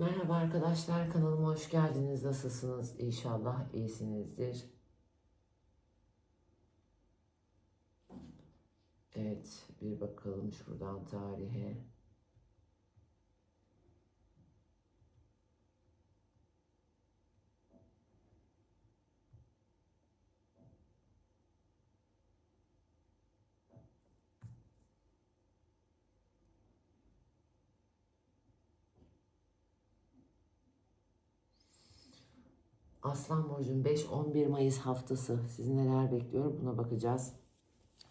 Merhaba arkadaşlar kanalıma hoş geldiniz. Nasılsınız? İnşallah iyisinizdir. Evet bir bakalım şuradan tarihe. Aslan Burcu'nun 5-11 Mayıs haftası sizi neler bekliyor buna bakacağız.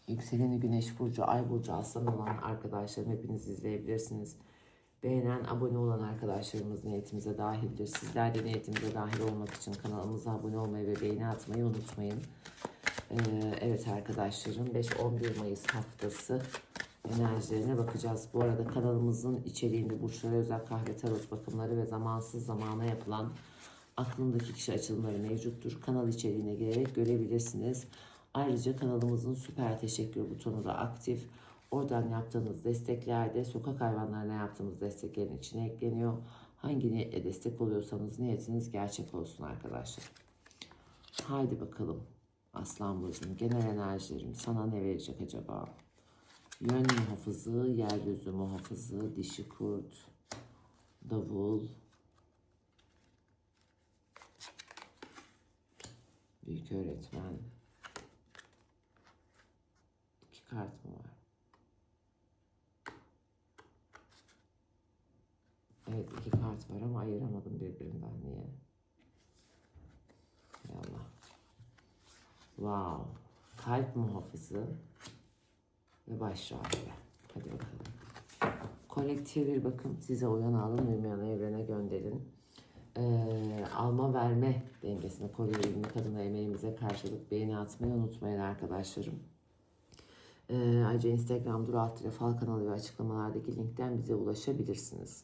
Yükseleni Güneş Burcu, Ay Burcu Aslan olan arkadaşlarım hepiniz izleyebilirsiniz. Beğenen, abone olan arkadaşlarımız niyetimize dahildir. Sizler de niyetimize dahil olmak için kanalımıza abone olmayı ve beğeni atmayı unutmayın. Ee, evet arkadaşlarım 5-11 Mayıs haftası enerjilerine bakacağız. Bu arada kanalımızın içeriğinde burçlara özel kahve tarot bakımları ve zamansız zamana yapılan aklımdaki kişi açılımları mevcuttur. Kanal içeriğine girerek görebilirsiniz. Ayrıca kanalımızın süper teşekkür butonu da aktif. Oradan yaptığınız desteklerde sokak hayvanlarına yaptığımız desteklerin içine ekleniyor. Hangi niyetle destek oluyorsanız niyetiniz gerçek olsun arkadaşlar. Haydi bakalım. Aslan Burcu'nun genel enerjilerim sana ne verecek acaba? Yön muhafızı, yeryüzü muhafızı, dişi kurt, davul, büyük öğretmen. İki kart mı var? Evet iki kart var ama ayıramadım birbirinden. Niye? Hay Allah. Wow. Kalp muhafızı ve baş rahatlığı. Hadi bakalım. Kolektif bir bakım size uyan alın uymayan evrene gönderin. Ee, alma verme dengesini koruyabilmek adına emeğimize karşılık beğeni atmayı unutmayın arkadaşlarım. Ee, ayrıca Instagram Duru Altire Fal kanalı ve açıklamalardaki linkten bize ulaşabilirsiniz.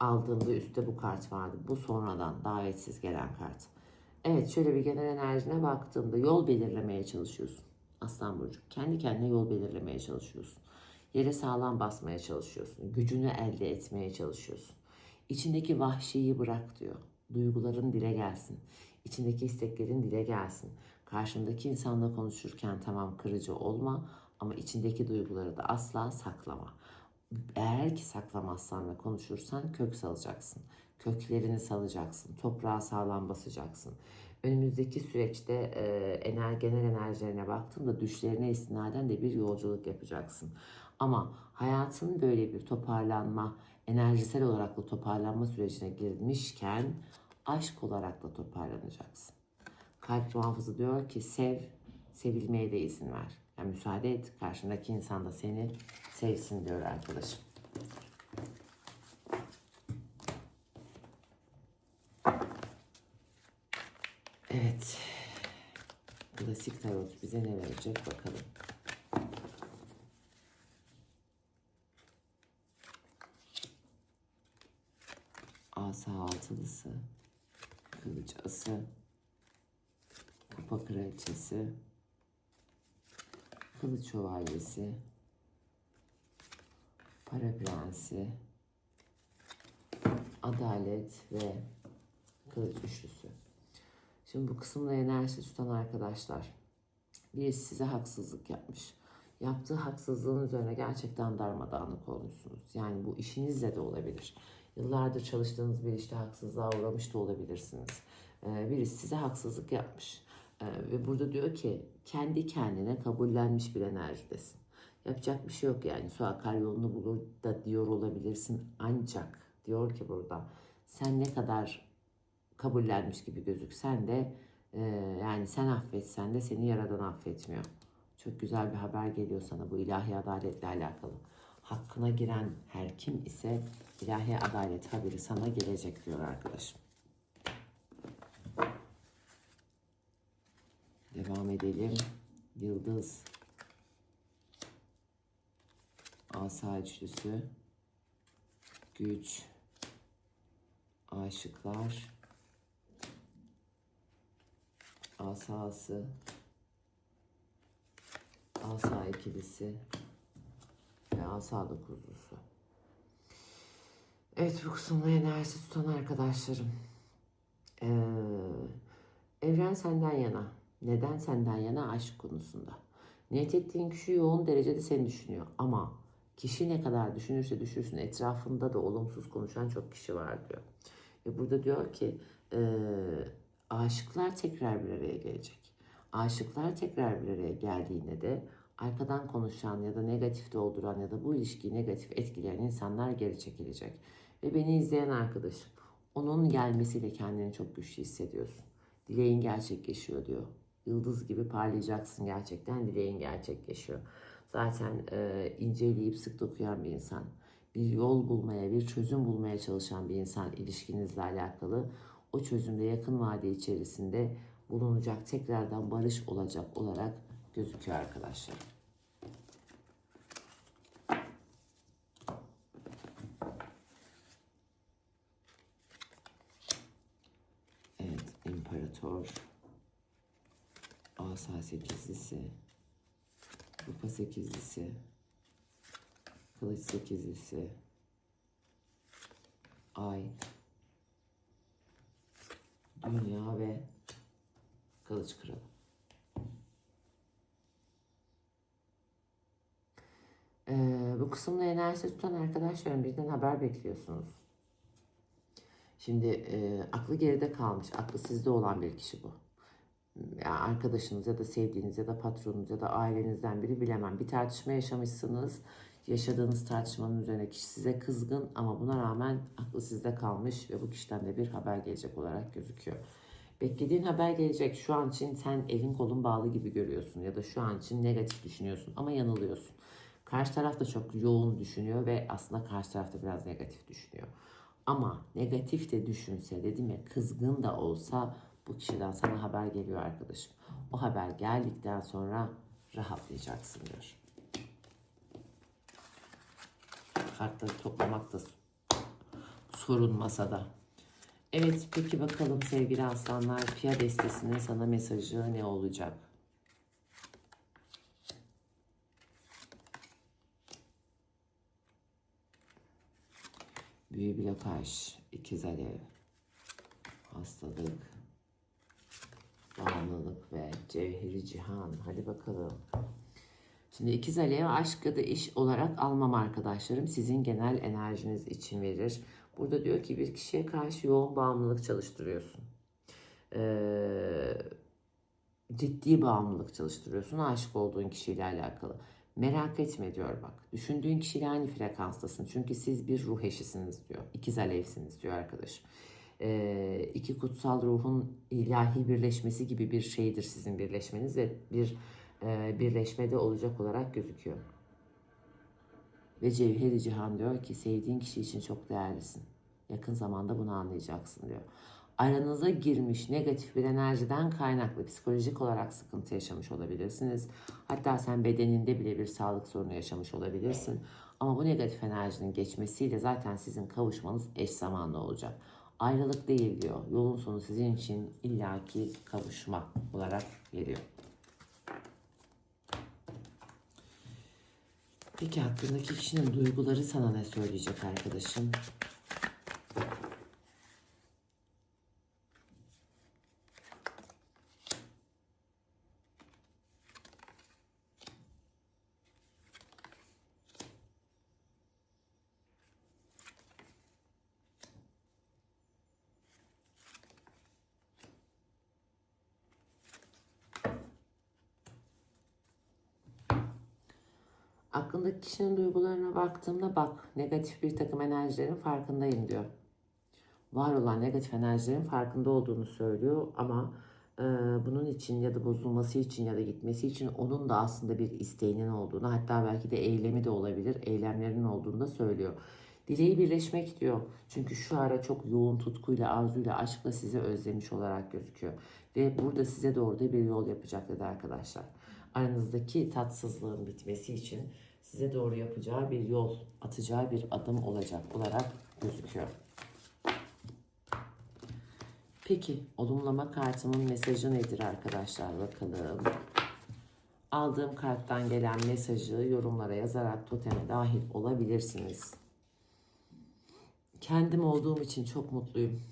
Aldığımda üstte bu kart vardı. Bu sonradan davetsiz gelen kart. Evet şöyle bir genel enerjine baktığımda yol belirlemeye çalışıyorsun. Aslan Burcu. Kendi kendine yol belirlemeye çalışıyorsun. Yere sağlam basmaya çalışıyorsun. Gücünü elde etmeye çalışıyorsun. İçindeki vahşiyi bırak diyor. Duyguların dile gelsin. İçindeki isteklerin dile gelsin. Karşındaki insanla konuşurken tamam kırıcı olma ama içindeki duyguları da asla saklama. Eğer ki saklamazsan ve konuşursan kök salacaksın. Köklerini salacaksın. Toprağa sağlam basacaksın. Önümüzdeki süreçte e, ener, genel enerjilerine baktığımda düşlerine istinaden de bir yolculuk yapacaksın. Ama hayatın böyle bir toparlanma, enerjisel olarak da toparlanma sürecine girmişken aşk olarak da toparlanacaksın. Kalp muhafızı diyor ki sev, sevilmeye de izin ver. Yani müsaade et karşındaki insan da seni sevsin diyor arkadaşım. Evet. Klasik tarot bize ne verecek bakalım. Asa altılısı, kılıç ası, kupa kraliçesi, kılıç şövalyesi, para prensi, adalet ve kılıç üçlüsü. Şimdi bu kısımda enerji tutan arkadaşlar. Birisi size haksızlık yapmış. Yaptığı haksızlığın üzerine gerçekten darmadağınık olmuşsunuz. Yani bu işinizle de olabilir. Yıllardır çalıştığınız bir işte haksızlığa uğramış da olabilirsiniz. Ee, birisi size haksızlık yapmış. Ee, ve burada diyor ki kendi kendine kabullenmiş bir enerjidesin. Yapacak bir şey yok yani. Su akar yolunu bulur da diyor olabilirsin. Ancak diyor ki burada sen ne kadar kabullenmiş gibi gözüksen de e, yani sen affetsen de seni yaradan affetmiyor. Çok güzel bir haber geliyor sana bu ilahi adaletle alakalı. Hakkına giren her kim ise ilahi adalet haberi sana gelecek diyor arkadaşım. Devam edelim. Yıldız. Asa üçlüsü. Güç. Aşıklar. Asası. Asa ikilisi asa dokuzlusu. Evet bu kısımda enerjisi tutan arkadaşlarım. Ee, evren senden yana. Neden senden yana? Aşk konusunda. Niyet ettiğin kişi yoğun derecede seni düşünüyor. Ama kişi ne kadar düşünürse düşünsün etrafında da olumsuz konuşan çok kişi var diyor. Ve burada diyor ki e, aşıklar tekrar bir araya gelecek. Aşıklar tekrar bir araya geldiğinde de arkadan konuşan ya da negatif dolduran ya da bu ilişkiyi negatif etkileyen insanlar geri çekilecek. Ve beni izleyen arkadaşım onun gelmesiyle kendini çok güçlü hissediyorsun. Dileğin gerçekleşiyor diyor. Yıldız gibi parlayacaksın gerçekten dileğin gerçekleşiyor. Zaten e, inceleyip sık dokuyan bir insan. Bir yol bulmaya, bir çözüm bulmaya çalışan bir insan ilişkinizle alakalı. O çözümde yakın vade içerisinde bulunacak, tekrardan barış olacak olarak gözüküyor arkadaşlar. Evet, imparator. Asa sekizlisi. Kupa sekizlisi. Kılıç sekizlisi. Ay. Dünya ve Kılıç kralı. Bu kısımda enerjisi tutan arkadaşlarım birden haber bekliyorsunuz. Şimdi e, aklı geride kalmış, aklı sizde olan bir kişi bu. Yani arkadaşınız ya da sevdiğiniz ya da patronunuz ya da ailenizden biri bilemem. Bir tartışma yaşamışsınız. Yaşadığınız tartışmanın üzerine kişi size kızgın ama buna rağmen aklı sizde kalmış ve bu kişiden de bir haber gelecek olarak gözüküyor. Beklediğin haber gelecek. Şu an için sen elin kolun bağlı gibi görüyorsun ya da şu an için negatif düşünüyorsun ama yanılıyorsun. Karşı taraf da çok yoğun düşünüyor ve aslında karşı taraf da biraz negatif düşünüyor. Ama negatif de düşünse dedim ya kızgın da olsa bu kişiden sana haber geliyor arkadaşım. O haber geldikten sonra rahatlayacaksın diyor. Kartları toplamak da sorun masada. Evet peki bakalım sevgili aslanlar Pia destesinin sana mesajı ne olacak? Büyü blokaj, ikiz alev, hastalık, bağımlılık ve cevheri cihan. Hadi bakalım. Şimdi ikiz alev aşk ya da iş olarak almam arkadaşlarım. Sizin genel enerjiniz için verir. Burada diyor ki bir kişiye karşı yoğun bağımlılık çalıştırıyorsun. Ee, ciddi bağımlılık çalıştırıyorsun aşık olduğun kişiyle alakalı. Merak etme diyor bak. Düşündüğün kişiyle aynı frekanstasın. Çünkü siz bir ruh eşisiniz diyor. İkiz alevsiniz diyor arkadaşım. Ee, iki kutsal ruhun ilahi birleşmesi gibi bir şeydir sizin birleşmeniz ve bir e, birleşmede olacak olarak gözüküyor. Ve Cevheri Cihan diyor ki sevdiğin kişi için çok değerlisin. Yakın zamanda bunu anlayacaksın diyor. Aranıza girmiş negatif bir enerjiden kaynaklı psikolojik olarak sıkıntı yaşamış olabilirsiniz. Hatta sen bedeninde bile bir sağlık sorunu yaşamış olabilirsin. Ama bu negatif enerjinin geçmesiyle zaten sizin kavuşmanız eş zamanlı olacak. Ayrılık değil diyor. Yolun sonu sizin için illaki kavuşma olarak geliyor. Peki hakkındaki kişinin duyguları sana ne söyleyecek arkadaşım? Aklındaki kişinin duygularına baktığımda bak negatif bir takım enerjilerin farkındayım diyor. Var olan negatif enerjilerin farkında olduğunu söylüyor ama e, bunun için ya da bozulması için ya da gitmesi için onun da aslında bir isteğinin olduğunu hatta belki de eylemi de olabilir eylemlerinin olduğunu da söylüyor. Dileği birleşmek diyor. Çünkü şu ara çok yoğun tutkuyla, arzuyla, aşkla sizi özlemiş olarak gözüküyor. Ve burada size doğru da bir yol yapacak dedi arkadaşlar. Aranızdaki tatsızlığın bitmesi için size doğru yapacağı bir yol, atacağı bir adım olacak olarak gözüküyor. Peki, olumlama kartımın mesajı nedir arkadaşlar? Bakalım. Aldığım karttan gelen mesajı yorumlara yazarak toteme dahil olabilirsiniz. Kendim olduğum için çok mutluyum.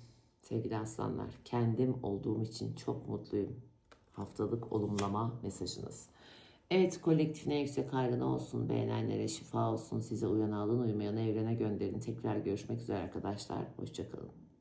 Sevgili aslanlar, kendim olduğum için çok mutluyum. Haftalık olumlama mesajınız. Evet kolektifine yüksek hayrına olsun. Beğenenlere şifa olsun. Size uyan alın uymayanı evrene gönderin. Tekrar görüşmek üzere arkadaşlar. Hoşçakalın.